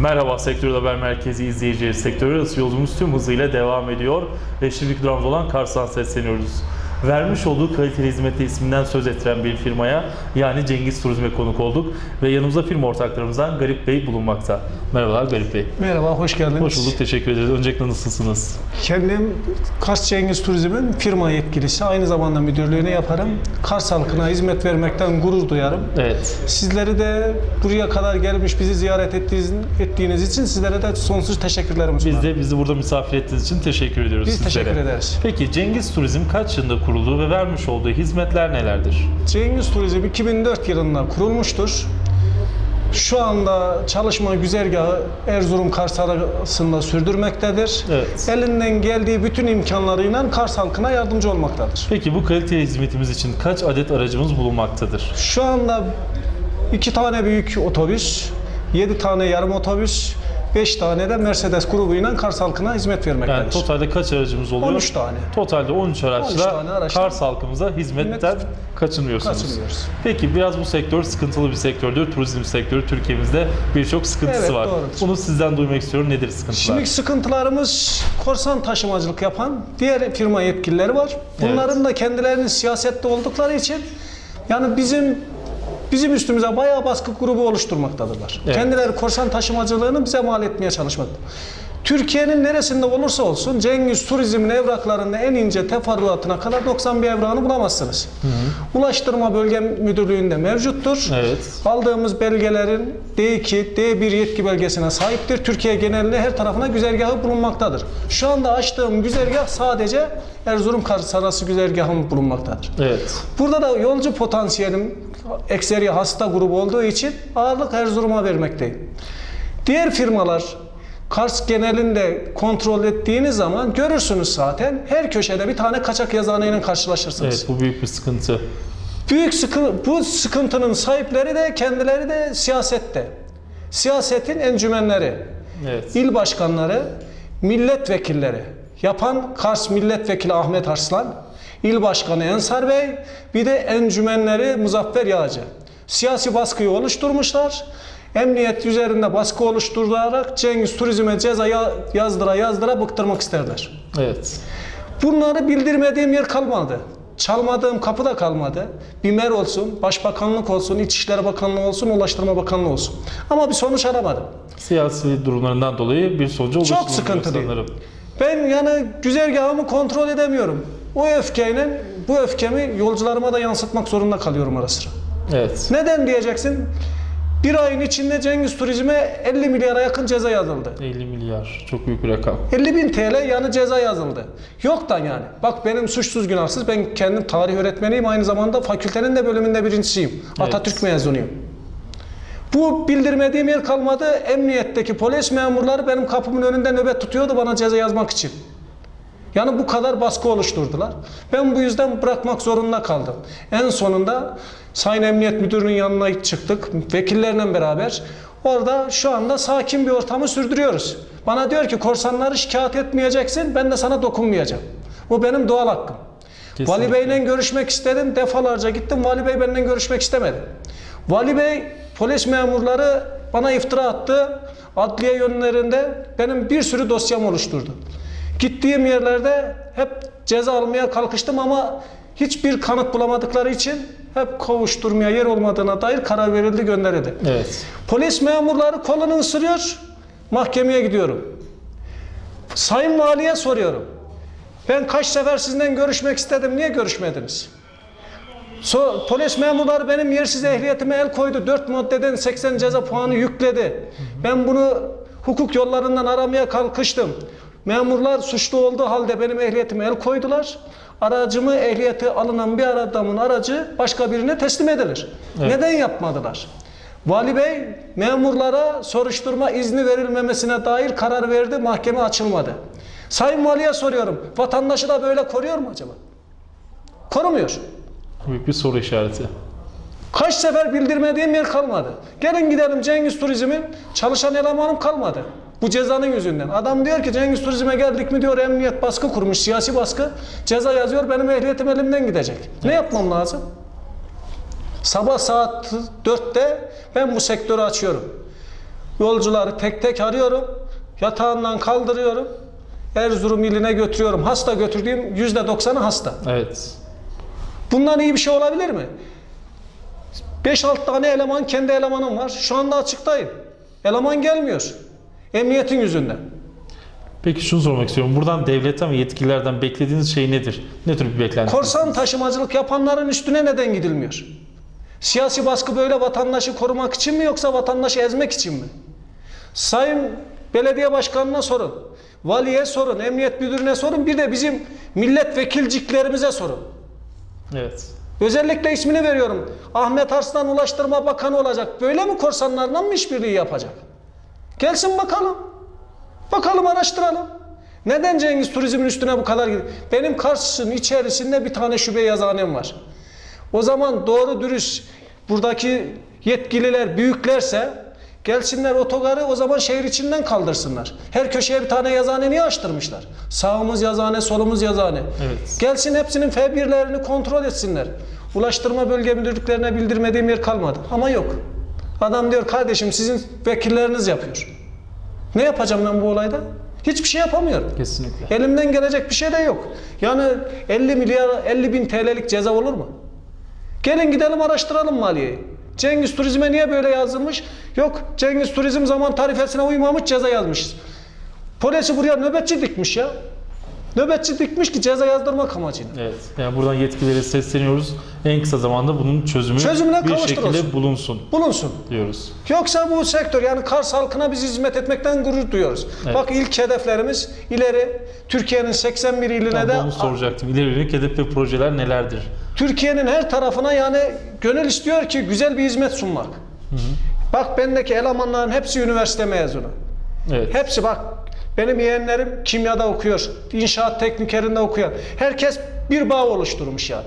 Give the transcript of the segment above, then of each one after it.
Merhaba Sektör Haber Merkezi izleyicileri. Sektör arası yolculuğumuz tüm hızıyla devam ediyor ve şimdilik durağımız olan Kars'tan sesleniyoruz. Vermiş olduğu kaliteli hizmette isminden söz ettiren bir firmaya yani Cengiz Turizm'e konuk olduk ve yanımızda firma ortaklarımızdan Garip Bey bulunmakta. Merhabalar Garip Bey. Merhaba, hoş geldiniz. Hoş bulduk, teşekkür ederiz. Öncelikle nasılsınız? Kendim Kars Cengiz Turizm'in firma yetkilisi, aynı zamanda müdürlüğünü yaparım. Kars halkına hizmet vermekten gurur duyarım. Evet. Sizleri de buraya kadar gelmiş bizi ziyaret ettiğiniz, ettiğiniz için sizlere de sonsuz teşekkürlerimi Biz sunarım. de bizi burada misafir ettiğiniz için teşekkür ediyoruz Biz sizlere. teşekkür ederiz. Peki Cengiz Turizm kaç yılında kuruldu ve vermiş olduğu hizmetler nelerdir? Cengiz Turizm 2004 yılında kurulmuştur. Şu anda çalışma güzergahı Erzurum Kars arasında sürdürmektedir. Evet. Elinden geldiği bütün imkanlarıyla Kars halkına yardımcı olmaktadır. Peki bu kaliteli hizmetimiz için kaç adet aracımız bulunmaktadır? Şu anda iki tane büyük otobüs, yedi tane yarım otobüs, beş tane de Mercedes grubuyla Kars halkına hizmet vermektedir. Yani totalde kaç aracımız oluyor? 13 tane. Totalde 13 araçla tane araçla Kars halkımıza hizmetten hizmet kaçınmıyorsunuz. kaçınmıyoruz. Peki biraz bu sektör sıkıntılı bir sektördür. Turizm sektörü Türkiye'mizde birçok sıkıntısı Evet, var. doğrudur. Bunu sizden duymak istiyorum. Nedir sıkıntılar? Şimdi sıkıntılarımız korsan taşımacılık yapan diğer firma yetkilileri var. Bunların da kendilerinin siyasette oldukları için yani bizim bizim üstümüze bayağı baskı grubu oluşturmaktadırlar. Evet. Kendileri korsan taşımacılığını bize mal etmeye çalışmakta. Türkiye'nin neresinde olursa olsun Cengiz Turizm'in evraklarında en ince teferruatına kadar 91 evrağını bulamazsınız. Ulaştırma Bölge Müdürlüğü'nde mevcuttur. Evet. Aldığımız belgelerin D2, D1 yetki belgesine sahiptir. Türkiye genelinde her tarafına güzergahı bulunmaktadır. Şu anda açtığım güzergah sadece Erzurum Kars arası güzergahım bulunmaktadır. Evet. Burada da yolcu potansiyelim ekseri hasta grubu olduğu için ağırlık Erzurum'a vermekteyim. Diğer firmalar Kars genelinde kontrol ettiğiniz zaman görürsünüz zaten her köşede bir tane kaçak yazıhaneyle karşılaşırsınız. Evet bu büyük bir sıkıntı. Büyük sıkı, bu sıkıntının sahipleri de kendileri de siyasette. Siyasetin encümenleri, Evet. il başkanları, milletvekilleri. Yapan Kars Milletvekili Ahmet Arslan, il başkanı Ensar Bey, bir de encümenleri Muzaffer Yağcı. Siyasi baskıyı oluşturmuşlar. Emniyet üzerinde baskı oluşturarak Cengiz Turizm'e ceza ya- yazdıra yazdıra bıktırmak isterler. Evet. Bunları bildirmediğim yer kalmadı. Çalmadığım kapı da kalmadı. BİMER olsun, Başbakanlık olsun, İçişleri Bakanlığı olsun, Ulaştırma Bakanlığı olsun. Ama bir sonuç alamadım. Siyasi durumlarından dolayı bir sonuca ulaşılamıyor Çok sıkıntılıyım. sanırım. Ben yani güzergahımı kontrol edemiyorum. O öfkeyle bu öfkemi yolcularıma da yansıtmak zorunda kalıyorum ara sıra. Evet. Neden diyeceksin? Bir ayın içinde Cengiz Turizm'e 50 milyara yakın ceza yazıldı. 50 milyar. Çok büyük bir rakam. 50 bin TL yani ceza yazıldı. Yoktan yani. Bak benim suçsuz günahsız. Ben kendim tarih öğretmeniyim. Aynı zamanda fakültenin de bölümünde birincisiyim. Atatürk mezunuyum. Bu bildirmediğim yer kalmadı. Emniyetteki polis memurları benim kapımın önünde nöbet tutuyordu bana ceza yazmak için. Yani bu kadar baskı oluşturdular. Ben bu yüzden bırakmak zorunda kaldım. En sonunda Sayın Emniyet Müdürü'nün yanına çıktık. Vekillerle beraber. Orada şu anda sakin bir ortamı sürdürüyoruz. Bana diyor ki korsanları şikayet etmeyeceksin. Ben de sana dokunmayacağım. Bu benim doğal hakkım. Kesinlikle. Vali Bey'le görüşmek istedim. Defalarca gittim. Vali Bey benimle görüşmek istemedi. Vali Bey polis memurları bana iftira attı. Adliye yönlerinde benim bir sürü dosyam oluşturdu. Gittiğim yerlerde hep ceza almaya kalkıştım ama hiçbir kanıt bulamadıkları için hep kovuşturmaya yer olmadığına dair karar verildi gönderildi. Evet. Polis memurları kolunu ısırıyor. Mahkemeye gidiyorum. Sayın Valiye soruyorum. Ben kaç sefer sizinle görüşmek istedim. Niye görüşmediniz? So, polis memurları benim yersiz ehliyetime el koydu. 4 maddeden 80 ceza puanı yükledi. Ben bunu hukuk yollarından aramaya kalkıştım. Memurlar suçlu olduğu halde benim ehliyetime el koydular. Aracımı ehliyeti alınan bir adamın aracı başka birine teslim edilir. Neden yapmadılar? Vali Bey memurlara soruşturma izni verilmemesine dair karar verdi. Mahkeme açılmadı. Sayın Valiye soruyorum. Vatandaşı da böyle koruyor mu acaba? Korumuyor. Büyük bir soru işareti. Kaç sefer bildirmediğim yer kalmadı. Gelin gidelim Cengiz Turizm'in çalışan elemanım kalmadı. Bu cezanın yüzünden. Adam diyor ki Cengiz Turizm'e geldik mi diyor emniyet baskı kurmuş, siyasi baskı. Ceza yazıyor benim ehliyetim elimden gidecek. Ne yapmam lazım? Sabah saat 4'te ben bu sektörü açıyorum. Yolcuları tek tek arıyorum. Yatağından kaldırıyorum. Erzurum iline götürüyorum. Hasta götürdüğüm yüzde doksanı hasta. Evet. Bundan iyi bir şey olabilir mi? 5-6 tane eleman kendi elemanım var. Şu anda açıktayım. Eleman gelmiyor. Emniyetin yüzünden. Peki şunu sormak istiyorum. Buradan devletten ve yetkililerden beklediğiniz şey nedir? Ne tür bir beklenti? Korsan taşımacılık yapanların üstüne neden gidilmiyor? Siyasi baskı böyle vatandaşı korumak için mi yoksa vatandaşı ezmek için mi? Sayın belediye başkanına sorun. Valiye sorun, emniyet müdürüne sorun. Bir de bizim milletvekilciklerimize sorun. Evet. Özellikle ismini veriyorum. Ahmet Arslan Ulaştırma Bakanı olacak. Böyle mi korsanlarla mı işbirliği yapacak? Gelsin bakalım. Bakalım araştıralım. Neden Cengiz Turizm'in üstüne bu kadar gidiyor? Benim Kars'ın içerisinde bir tane şube yazıhanem var. O zaman doğru dürüst buradaki yetkililer büyüklerse gelsinler otogarı o zaman şehir içinden kaldırsınlar. Her köşeye bir tane yazıhane niye açtırmışlar? Sağımız yazıhane, solumuz yazıhane. Evet. Gelsin hepsinin F1'lerini kontrol etsinler. Ulaştırma bölge müdürlüklerine bildirmediğim yer kalmadı. Ama yok. Adam diyor kardeşim sizin vekilleriniz yapıyor. Ne yapacağım ben bu olayda? Hiçbir şey yapamıyorum. Kesinlikle. Elimden gelecek bir şey de yok. Yani 50 milyar 50 bin TL'lik ceza olur mu? Gelin gidelim araştıralım maliyeyi. Cengiz Turizm'e niye böyle yazılmış? Yok Cengiz Turizm zaman tarifesine uymamış ceza yazmışız. Polisi buraya nöbetçi dikmiş ya. Nöbetçi dikmiş ki ceza yazdırmak amacıyla. Evet. Yani buradan yetkililere sesleniyoruz. En kısa zamanda bunun çözümü Çözümüne bir şekilde bulunsun Bulunsun. diyoruz. Yoksa bu sektör yani Kars halkına biz hizmet etmekten gurur duyuyoruz. Evet. Bak ilk hedeflerimiz ileri Türkiye'nin 81 iline Ben de onu soracaktım. İleri yönelik hedef ve projeler nelerdir? Türkiye'nin her tarafına yani gönül istiyor ki güzel bir hizmet sunmak. Bak bendeki elemanların hepsi üniversite mezunu. Evet. Hepsi bak benim yeğenlerim kimyada okuyor, inşaat teknikerinde okuyor. Herkes bir bağ oluşturmuş yani.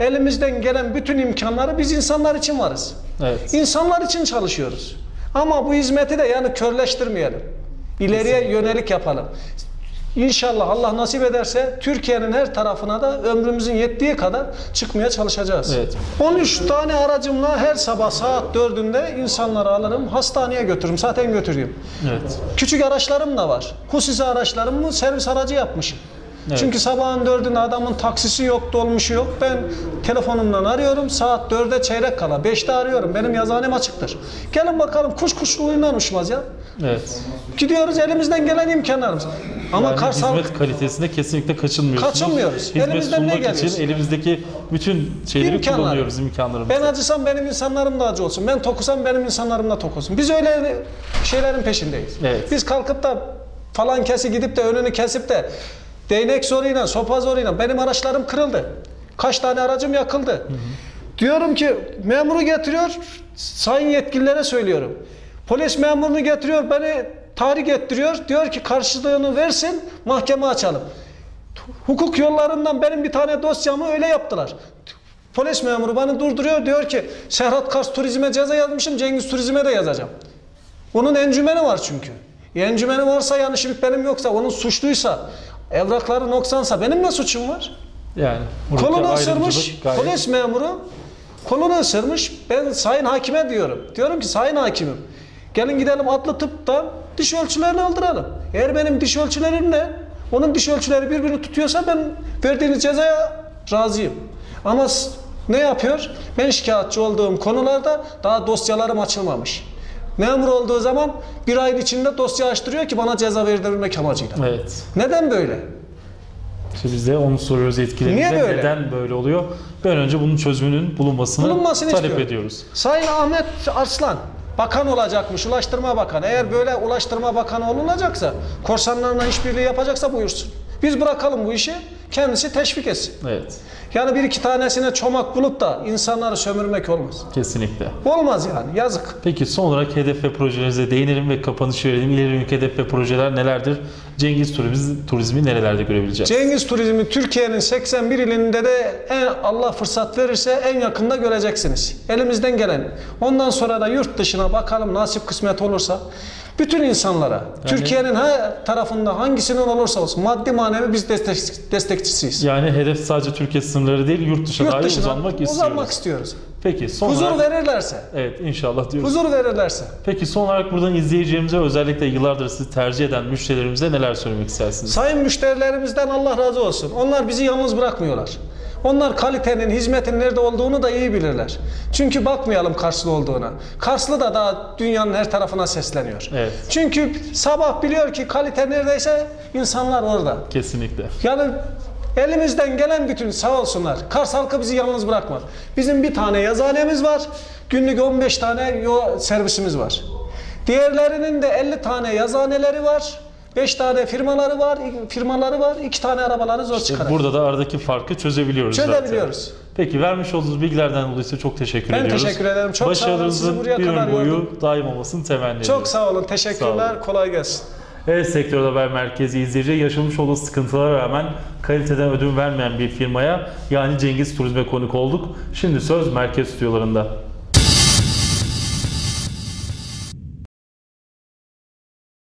Elimizden gelen bütün imkanları biz insanlar için varız. Evet. İnsanlar için çalışıyoruz. Ama bu hizmeti de yani körleştirmeyelim. İleriye yönelik yapalım. İnşallah Allah nasip ederse Türkiye'nin her tarafına da ömrümüzün yettiği kadar çıkmaya çalışacağız. Evet. 13 tane aracımla her sabah saat 4'ünde insanları alırım, hastaneye götürürüm. Zaten götürüyorum. Evet. Küçük araçlarım da var. Hususi araçlarımı servis aracı yapmışım. Evet. Çünkü sabahın dördünde adamın taksisi yok, dolmuşu yok. Ben telefonumdan arıyorum. Saat dörde çeyrek kala. Beşte arıyorum. Benim yazıhanem açıktır. Gelin bakalım kuş kuşluğundan uçmaz ya. Evet. Gidiyoruz elimizden gelen imkanlarımız. Ama Yani Kars hizmet kalitesinde kesinlikle kaçınmıyorsunuz. Kaçınmıyoruz. Hizmet Elimizden ne sunmak için elimizdeki bütün şeyleri İmkanlar. kullanıyoruz, imkanlarımızı. Ben acısam benim insanlarım da acı olsun. Ben tokusam benim insanlarım da tok olsun. Biz öyle şeylerin peşindeyiz. Evet. Biz kalkıp da falan kesi gidip de önünü kesip de değnek zoruyla, sopa zoruyla benim araçlarım kırıldı. Kaç tane aracım yakıldı. Diyorum ki memuru getiriyor, sayın yetkililere söylüyorum. Polis memurunu getiriyor, beni tahrik ettiriyor. Diyor ki karşılığını versin, mahkeme açalım. Hukuk yollarından benim bir tane dosyamı öyle yaptılar. Polis memuru beni durduruyor diyor ki Serhat Kars Turizm'e ceza yazmışım Cengiz Turizm'e de yazacağım. Onun encümeni var çünkü. Encümeni varsa yani şimdi benim yoksa onun suçluysa evrakları noksansa benim ne suçum var? Yani Kolunu ısırmış gayet- polis memuru kolunu ısırmış ben sayın hakime diyorum. Diyorum ki sayın hakimim gelin gidelim adlı tıptan diş ölçülerini aldıralım. Eğer benim diş ölçülerimle onun diş ölçüleri birbirini tutuyorsa ben verdiğiniz cezaya razıyım. Ama ne yapıyor? Ben şikayetçi olduğum konularda daha dosyalarım açılmamış. Memur olduğu zaman bir ayın içinde dosya açtırıyor ki bana ceza verdirmek amacıyla. Evet. Neden böyle? İşte biz de onu soruyoruz etkilerimize. Niye böyle? Neden böyle oluyor? Bir önce bunun çözümünün bulunmasını, Bulunmasını talep istiyorum. ediyoruz. Sayın Ahmet Arslan bakan olacakmış, Ulaştırma Bakanı. Eğer böyle Ulaştırma Bakanı olunacaksa, korsanlarla işbirliği yapacaksa buyursun. Biz bırakalım bu işi, kendisi teşvik etsin. Evet. Yani bir iki tanesine çomak bulup da insanları sömürmek olmaz. Kesinlikle. Olmaz yani, yazık. Peki son olarak hedef ve projelerinize değinelim ve kapanış verelim. İleri yönelik hedef ve projeler nelerdir? Cengiz Turizmi, turizmi nerelerde görebileceğiz? Cengiz Turizmi Türkiye'nin 81 ilinde de en, Allah fırsat verirse en yakında göreceksiniz. Elimizden gelen. Ondan sonra da yurt dışına bakalım nasip kısmet olursa bütün insanlara, Türkiye'nin her tarafında hangisinin olursa olsun maddi manevi biz destek, destekçisiyiz. Yani hedef sadece Türkiye sınırları değil yurt dışına Yurt dışına uzanmak istiyoruz. uzanmak istiyoruz. Peki son Huzur olarak, verirlerse, evet inşallah diyoruz. huzur verirlerse. Peki son olarak buradan izleyicilerimize özellikle yıllardır sizi tercih eden müşterilerimize neler söylemek istersiniz? Sayın müşterilerimizden Allah razı olsun. Onlar bizi yalnız bırakmıyorlar. Onlar kalitenin, hizmetin nerede olduğunu da iyi bilirler. Çünkü bakmayalım Karslı olduğuna. Karslı da daha dünyanın her tarafına sesleniyor. Evet. Çünkü sabah biliyor ki kalite neredeyse insanlar orada. Kesinlikle. Yani elimizden gelen bütün sağ olsunlar. Kars halkı bizi yalnız bırakmaz. Bizim bir tane yazıhanemiz var. Günlük 15 tane yo- servisimiz var. Diğerlerinin de 50 tane yazıhaneleri var. 5 tane firmaları var, firmaları var. 2 tane arabaları zor çıkarar. Burada da aradaki farkı çözebiliyoruz zaten. Çözebiliyoruz. Peki vermiş olduğunuz bilgilerden dolayı size çok teşekkür Ben ediyoruz. teşekkür ederim. Çok Başarınızın buraya bir kadar boyu yordum. daim olmasını temenni ediyoruz. Çok sağ olun. Teşekkürler. Sağ olun. Kolay gelsin. Evet Sektör Haber Merkezi izleyici yaşamış olduğu sıkıntılara rağmen kaliteden ödün vermeyen bir firmaya yani Cengiz Turizm'e konuk olduk. Şimdi söz merkez stüdyolarında.